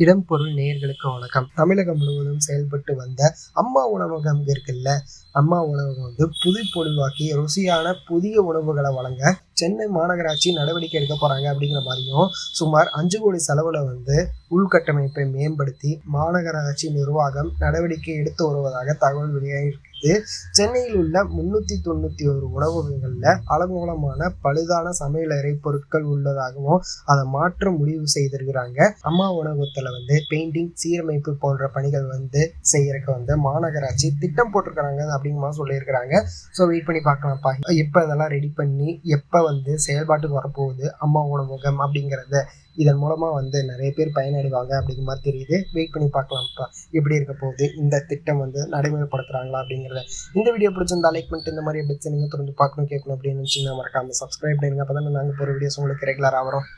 இடம் பொருள் நேயர்களுக்கு வணக்கம். தமிழகம் முழுவதும் செயல்பட்டு வந்த அம்மா உணவகம் இருக்குல்ல அம்மா உணவகம் வந்து புது பொலிவாக்கி ருசியான புதிய உணவுகளை வழங்க சென்னை மாநகராட்சி நடவடிக்கை எடுக்க போறாங்க அப்படிங்கிற மாதிரியும் சுமார் அஞ்சு கோடி செலவுல வந்து உள்கட்டமைப்பை மேம்படுத்தி மாநகராட்சி நிர்வாகம் நடவடிக்கை எடுத்து வருவதாக தகவல் வெளியாகிருக்கு சென்னையில் உள்ள முன்னூத்தி தொண்ணூத்தி ஒரு உணவகங்கள்ல அலங்கோலமான பழுதான சமையலறை பொருட்கள் உள்ளதாகவும் அதை மாற்ற முடிவு செய்திருக்கிறாங்க. அம்மா உணவகத்துல வந்து பெயிண்டிங் சீரமைப்பு போன்ற பணிகள் வந்து செய்யறதுக்கு வந்து மாநகராட்சி திட்டம் போட்டிருக்கிறாங்க அப்படிங்கிற சொல்லியிருக்கிறாங்க. ஸோ வெயிட் பண்ணி பார்க்கலாம்ப்பா. எப்போ இதெல்லாம் ரெடி பண்ணி எப்போ வந்து செயல்பாட்டுக்கு வரப்போகுது அம்மா முகம் அப்படிங்கிறத இதன் மூலமாக வந்து நிறைய பேர் பயனடைவாங்க அப்படிங்கிற மாதிரி தெரியுது. வெயிட் பண்ணி பார்க்கலாம்ப்பா எப்படி இருக்க போகுது இந்த திட்டம் வந்து நடைமுறைப்படுத்துகிறாங்களா அப்படிங்கிறத. இந்த வீடியோ பிடிச்சிருந்தா லைக் பண்ணிட்டு இந்த மாதிரி எப்படி நீங்கள் தொடர்ந்து பார்க்கணும் கேட்கணும் அப்படின்னு நினச்சிங்கன்னா மறக்காமல் சப்ஸ்கிரைப் பண்ணுங்க அப்போ தான் நாங்கள் போகிற வீடியோஸ் உங்களுக்கு ரெகுலராக வரும்.